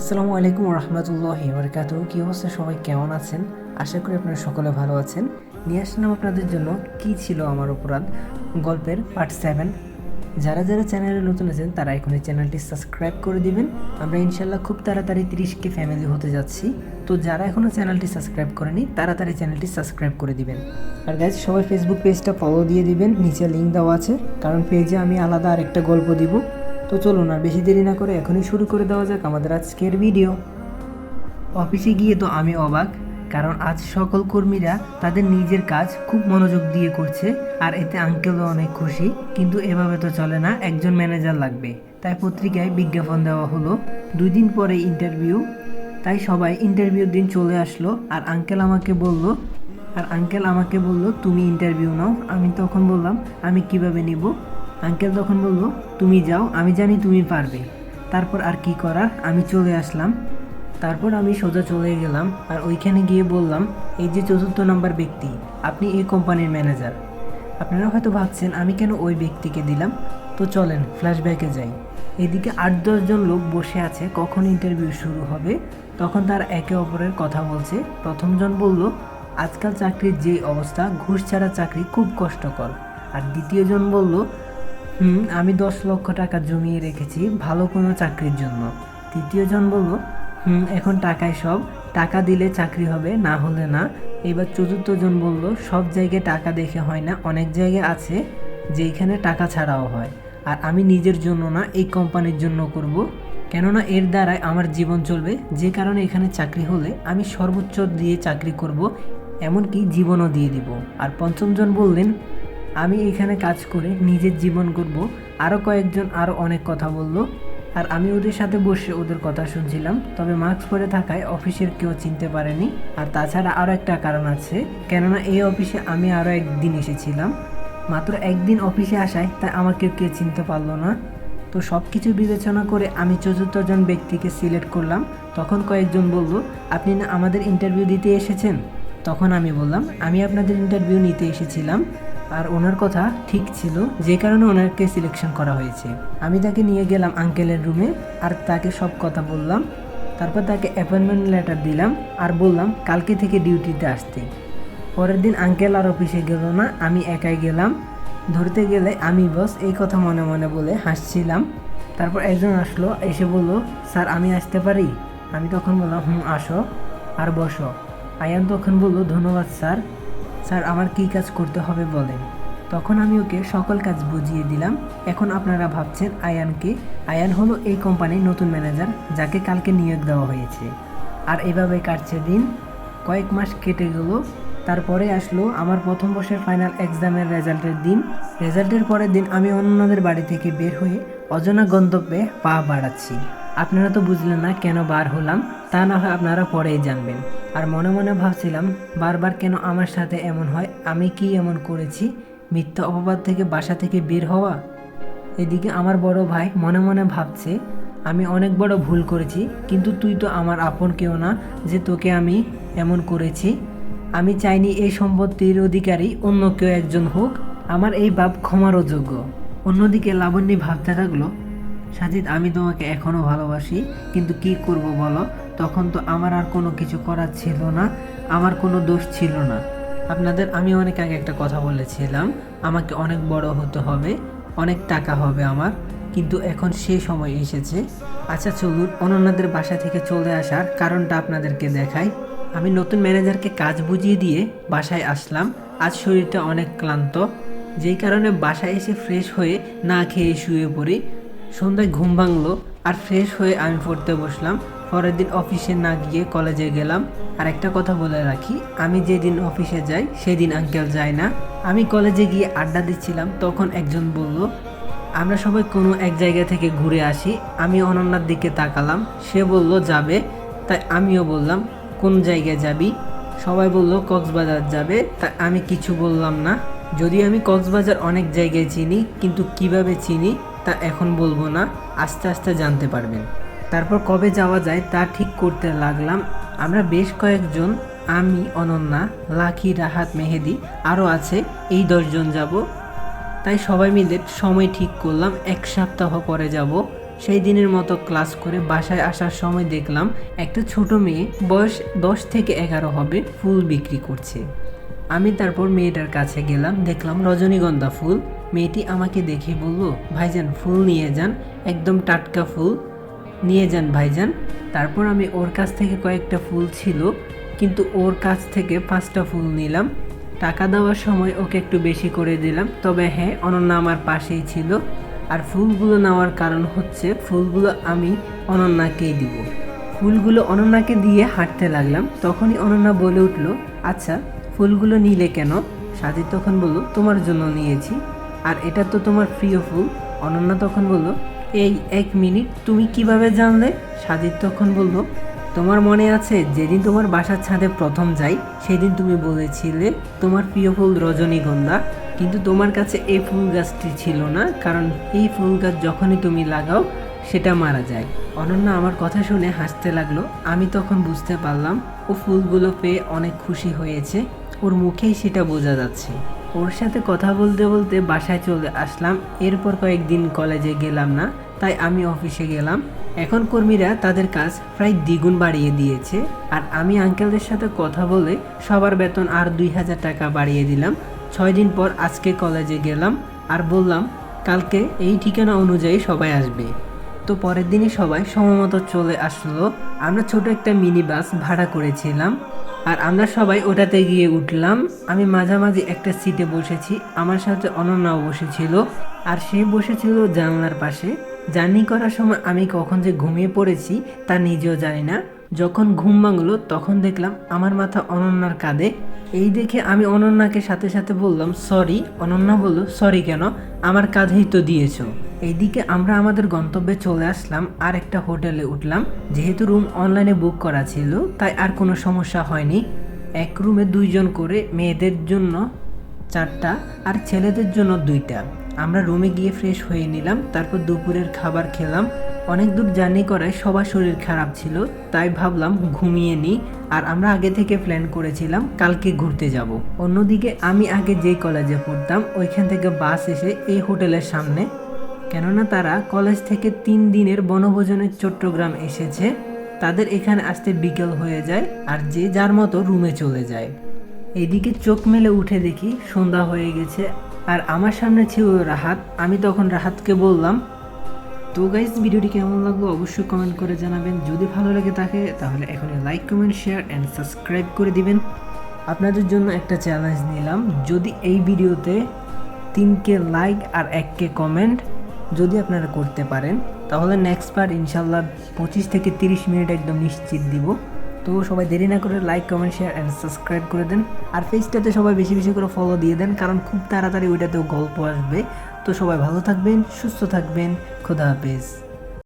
আসসালামু আলাইকুম রহমতুল্লাহ বরকাত কী অবস্থা? সবাই কেমন আছেন? আশা করি আপনারা সকলে ভালো আছেন। নিয়ে আসলাম আপনাদের জন্য কি ছিল আমার অপরাধ গল্পের পার্ট সেভেন। যারা যারা চ্যানেলে নতুন আছেন, তারা এখন এই চ্যানেলটি সাবস্ক্রাইব করে দিবেন। আমরা ইনশাল্লাহ খুব তাড়াতাড়ি তিরিশকে ফ্যামিলি হতে যাচ্ছি। তো যারা এখনও চ্যানেলটি সাবস্ক্রাইব করেনি তাড়াতাড়ি চ্যানেলটি সাবস্ক্রাইব করে দিবেন। আর গাইজ সবাই ফেসবুক পেজটা ফলো দিয়ে দিবেন। নিচে লিঙ্ক দেওয়া আছে। কারণ পেজে আমি আলাদা আরেকটা গল্প দিব। তো চলুন আর বেশি দেরি না করে এখনই শুরু করে দেওয়া যাক আমাদের আজকের ভিডিও অফিসে গিয়ে তো আমি অবাক, কারণ আজ সকল কর্মীরা তাদের নিজের কাজ খুব মনোযোগ দিয়ে করছে, আর এতে আঙ্কেলও অনেক খুশি, কিন্তু এভাবে তো চলে না, একজন ম্যানেজার লাগবে। তাই পত্রিকায় বিজ্ঞাপন দেওয়া হলো। দুই দিন পরে ইন্টারভিউ তাই সবাই ইন্টারভিউর দিন চলে আসলো, আর আঙ্কেল আমাকে বলল, আর আঙ্কেল আমাকে বলল, তুমি ইন্টারভিউ নাও। আমি তখন বললাম, আমি কীভাবে নিব? আঙ্কেল তখন বলল, তুমি যাও, আমি জানি তুমি পারবে। তারপর আর কি করার, আমি চলে আসলাম। তারপর আমি সোজা চলে গেলাম আর ওইখানে গিয়ে বললাম, এই যে চতুর্থ নম্বর ব্যক্তি, আপনি এই কোম্পানির ম্যানেজার। আপনারা হয়তো ভাবছেন, আমি কেন ওই ব্যক্তিকে দিলাম? তো চলেন, ফ্ল্যাশব্যাকে যাই। এদিকে আট দশজন লোক বসে আছে, কখন ইন্টারভিউ শুরু হবে, তখন তার একে অপরের কথা বলছে। প্রথমজন বলল, আজকাল চাকরির যে অবস্থা, ঘুষ ছাড়া চাকরি খুব কষ্টকর। আর দ্বিতীয়জন বলল হুম, আমি দশ লক্ষ টাকা জমিয়ে রেখেছি ভালো কোনো চাকরির জন্য। তৃতীয়জন বলল, হুম, এখন টাকায় সব। টাকা দিলে চাকরি হবে, না হলে না। এবার চতুর্থজন বলল, সব জায়গায় টাকা দেখে হয় না, অনেক জায়গায় আছে যেখানে টাকা ছাড়াও হয়। আর আমি নিজের জন্য না, এই কোম্পানির জন্য করব। কেননা এর দ্বারাই আমার জীবন চলবে। যে কারণে এখানে চাকরি হলে আমি সর্বোচ্চ দিয়ে চাকরি করব, এমনকি জীবনও দিয়ে দিব। আর পঞ্চমজন বললেন আমি এখানে কাজ করে নিজের জীবন করব। আরও কয়েকজন আরও অনেক কথা বলল। আর আমি ওদের সাথে বসে ওদের কথা শুনছিলাম। তবে মাস্ক পরে থাকায় অফিসের কেউ চিনতে পারেনি। আর তাছাড়া আরও একটা কারণ আছে। কেননা এই অফিসে আমি আরও একদিন এসেছিলাম। মাত্র একদিন অফিসে আসায় তাই আমাকে কেউ চিনতে পারল না। তো সব কিছু বিবেচনা করে আমি চতুর্থজন ব্যক্তিকে সিলেক্ট করলাম। তখন কয়েকজন বলল, আপনি না আমাদের ইন্টারভিউ দিতে এসেছেন? তখন আমি বললাম, আমি আপনাদের ইন্টারভিউ নিতে এসেছিলাম। আর ওনার কথা ঠিক ছিল যে কারণে ওনাকে সিলেকশন করা হয়েছে। আমি তাকে নিয়ে গেলাম আঙ্কেলের রুমে আর তাকে সব কথা বললাম। তারপর তাকে অ্যাপয়েন্টমেন্ট লেটার দিলাম আর বললাম, কালকে থেকে ডিউটিতে আসতে। পরের দিন আঙ্কেল আর অফিসে গেল না, আমি একাই গেলাম। ধরতে গেলে আমি বস এই কথা মনে মনে বলে হাসছিলাম। তারপর একজন আসলো, এসে বলল, স্যার, আমি আসতে পারি? আমি তখন বললাম, হুম, আসো। আর বসো। আয়ান তখন বলল, ধন্যবাদ, স্যার। স্যার, আমার কী কাজ করতে হবে বলেন। তখন আমি ওকে সকল কাজ বুঝিয়ে দিলাম। এখন আপনারা ভাবছেন আয়ানকে। আয়ান হলো এই কোম্পানির নতুন ম্যানেজার, যাকে কালকে নিয়োগ দেওয়া হয়েছে। আর এভাবে কাটছে দিন, কয়েক মাস কেটে গেল। তারপরে আসলো আমার প্রথম বর্ষের ফাইনাল এক্সামের রেজাল্টের দিন। রেজাল্টের পরের দিন আমি অন্যদের বাড়ি থেকে বের হয়ে অজানা গন্তব্যে পা বাড়াচ্ছি। আপনারা তো বুঝলেন না কেন বার হলাম, তা না হয় আপনারা পরেই জানবেন। আর মনে মনে ভাবছিলাম, বারবার কেন আমার সাথে এমন হয়, আমি কি এমন করেছি? মিথ্যা অপবাদ থেকে বাসা থেকে বের হওয়া? এদিকে আমার বড় ভাই মনে মনে ভাবছে, আমি অনেক বড় ভুল করেছি, কিন্তু তুই তো আমার আপন কেউ না যে তোকে আমি এমন করেছি। আমি চাইনি এই সম্পত্তির অধিকারী অন্য কেউ একজন হোক। আমার এই বাপ ক্ষমারও যোগ্য। অন্যদিকে লাবণ্যী ভাবতে থাকল সাজিদ, আমি তোমাকে এখনও ভালোবাসি, কিন্তু কি করব বলো? তখন তো আমার আর কোনো কিছু করার ছিল না, আমার কোনো দোষ ছিল না। আপনাদের, আমি অনেক আগে একটা কথা বলেছিলাম, আমাকে অনেক বড় হতে হবে, অনেক টাকা হবে আমার, কিন্তু এখন সে সময় এসেছে। আচ্ছা চলুন, অনন্যাদের বাসা থেকে চলে আসার কারণটা আপনাদেরকে দেখাই। আমি নতুন ম্যানেজারকে কাজ বুঝিয়ে দিয়ে বাসায় আসলাম। আজ শরীরটা অনেক ক্লান্ত। যেই কারণে বাসায় এসে ফ্রেশ হয়ে না খেয়ে শুয়ে পড়ি। সন্ধ্যায় ঘুম ভাঙলো আর ফ্রেশ হয়ে আমি পড়তে বসলাম। পরের দিন অফিসে না গিয়ে কলেজে গেলাম। আর একটা কথা বলে রাখি, আমি যেদিন অফিসে যাই, সেদিন আঙ্কেল যায় না। আমি কলেজে গিয়ে আড্ডা দিচ্ছিলাম, তখন একজন বলল, আমরা সবাই কোনো এক জায়গা থেকে ঘুরে আসি, আমি অনন্যার দিকে তাকালাম। সে বলল, যাবে। তাই আমিও বললাম, কোন জায়গায় যাবি? সবাই বলল, কক্সবাজার যাবে। তাই আমি কিছু বললাম না। যদি আমি কক্সবাজার অনেক জায়গায় চিনি, কিন্তু কীভাবে চিনি? তা এখন বলব না, আস্তে আস্তে জানতে পারবেন। তারপর কবে যাওয়া যায় তা ঠিক করতে লাগলাম। আমরা বেশ কয়েকজন, আমি, অনন্যা, লাকি, রাহাত, মেহেদি আরও আছে, এই দশজন যাব। তাই সবাই মিলে সময় ঠিক করলাম, এক সপ্তাহ পরে যাব। সেই দিনের মতো ক্লাস করে বাসায় আসার সময় দেখলাম, একটা ছোট মেয়ে বয়স দশ থেকে এগারো হবে, ফুল বিক্রি করছে। আমি তারপর মেয়েটার কাছে গেলাম, দেখলাম রজনীগন্ধা ফুল। মেয়েটি আমাকে দেখে বলল, ভাইজান, ফুল নিয়ে যান, একদম টাটকা ফুল। নিয়ে যান, ভাইজান। তারপর আমি ওর কাছ থেকে কয়েকটা ফুল ছিল, কিন্তু ওর কাছ থেকে পাঁচটা ফুল নিলাম। টাকা দেওয়ার সময় ওকে একটু বেশি করে দিলাম, তবে হ্যাঁ অনন্যা আমার পাশেই ছিল। আর ফুলগুলো নেওয়ার কারণ হচ্ছে, ফুলগুলো আমি অনন্যাকেই দিব। ফুলগুলো অনন্যাকে দিয়ে হাঁটতে লাগলাম। তখনই অনন্যা বলে উঠল আচ্ছা ফুলগুলো নিলে কেন? সাজিদ তখন বলল, তোমার জন্য নিয়েছি। আর এটা তো তোমার প্রিয় ফুল। অনন্যা তখন বলল, এই এক মিনিট, তুমি কীভাবে জানলে? সাজিদ তখন বলল, তোমার মনে আছে, যেদিন তোমার বাসার ছাদে প্রথম যাই, সেদিন তুমি বলেছিলে তোমার প্রিয় ফুল রজনীগন্ধা। কিন্তু তোমার কাছে এই ফুল গাছটি ছিল না, কারণ এই ফুল গাছ যখনই তুমি লাগাও, সেটা মারা যায়। অনন্যা আমার কথা শুনে হাসতে লাগল। আমি তখন বুঝতে পারলাম, ও ফুলগুলো পেয়ে অনেক খুশি হয়েছে। ওর মুখেই সেটা বোঝা যাচ্ছে। ওর সাথে কথা বলতে বলতে বাসায় চলে আসলাম। এরপর কয়েকদিন কলেজে গেলাম না, তাই আমি অফিসে গেলাম। এখন কর্মীরা তাদের কাজ প্রায় দ্বিগুণ বাড়িয়ে দিয়েছে। আর আমি আঙ্কেলদের সাথে কথা বলে সবার বেতন আর দুই হাজার টাকা বাড়িয়ে দিলাম। ছয় দিন পর আজকে কলেজে গেলাম আর বললাম, কালকে এই ঠিকানা অনুযায়ী সবাই আসবে। তো পরের দিনই সবাই সময়মতো চলে আসলো। আমরা ছোট একটা মিনি বাস ভাড়া করেছিলাম। আর আমরা সবাই ওটাতে গিয়ে উঠলাম। আমি মাঝামাঝি একটা সিটে বসেছি। আমার সাথে অনন্যাও বসেছিল। আর সে বসেছিল জানলার পাশে। জার্নি করার সময় আমি কখন যে ঘুমিয়ে পড়েছি তা নিজেও জানি না। যখন ঘুম ভাঙলো, তখন দেখলাম আমার মাথা অনন্যার কাঁধে। এই দেখে আমি অনন্যাকে সাথে সাথে বললাম, সরি। অনন্যা বলল, সরি কেন? আমার কাঁধেই তো দিয়েছ। এইদিকে আমরা আমাদের গন্তব্যে চলে আসলাম আর একটা হোটেলে উঠলাম। যেহেতু রুম অনলাইনে বুক করা ছিল, তাই আর কোনো সমস্যা হয়নি। এক রুমে দুইজন করে মেয়েদের জন্য চারটা আর ছেলেদের জন্য দুইটা। আমরা রুমে গিয়ে ফ্রেশ হয়ে নিলাম, তারপর দুপুরের খাবার খেলাম। অনেক দূর জার্নি করায় সবার শরীর খারাপ ছিল, তাই ভাবলাম ঘুমিয়ে নিই আর আমরা আগে থেকে প্ল্যান করেছিলাম কালকে ঘুরতে যাব। অন্যদিকে আমি আগে যেই কলেজে পড়তাম, ওইখান থেকে বাস এসে এই হোটেলের সামনে কেননা তারা কলেজ থেকে তিন দিনের বনভোজনের চট্টগ্রাম এসেছে। তাদের এখানে আসতে বিকেল হয়ে যায় আর যে যার মতো রুমে চলে যায়। এদিকে চোখ মেলে উঠে দেখি সন্ধ্যা হয়ে গেছে আর আমার সামনে ছিল রাহাত। আমি তখন রাহাতকে বললাম, তো গাইজ ভিডিওটি কেমন লাগল অবশ্যই কমেন্ট করে জানাবেন। যদি ভালো লাগে থাকে তাহলে এখনই like comment share and subscribe করে দিবেন। আপনাদের জন্য একটা চ্যালেঞ্জ নিলাম। যদি এই ভিডিওতে তিনকে লাইক আর এককে কমেন্ট যদি আপনারা করতে পারেন, তাহলে নেক্সট বার ইনশাল্লাহ পঁচিশ থেকে তিরিশ মিনিট একদম নিশ্চিত দিব। তো সবাই দেরি না করে like comment share and subscribe করে দেন। আর পেজটাতে সবাই বেশি বেশি করে ফলো দিয়ে দেন, কারণ খুব তাড়াতাড়ি ওইটাতেও গল্প আসবে। তো সবাই ভালো থাকবেন, সুস্থ থাকবেন, খুদা হাফেজ।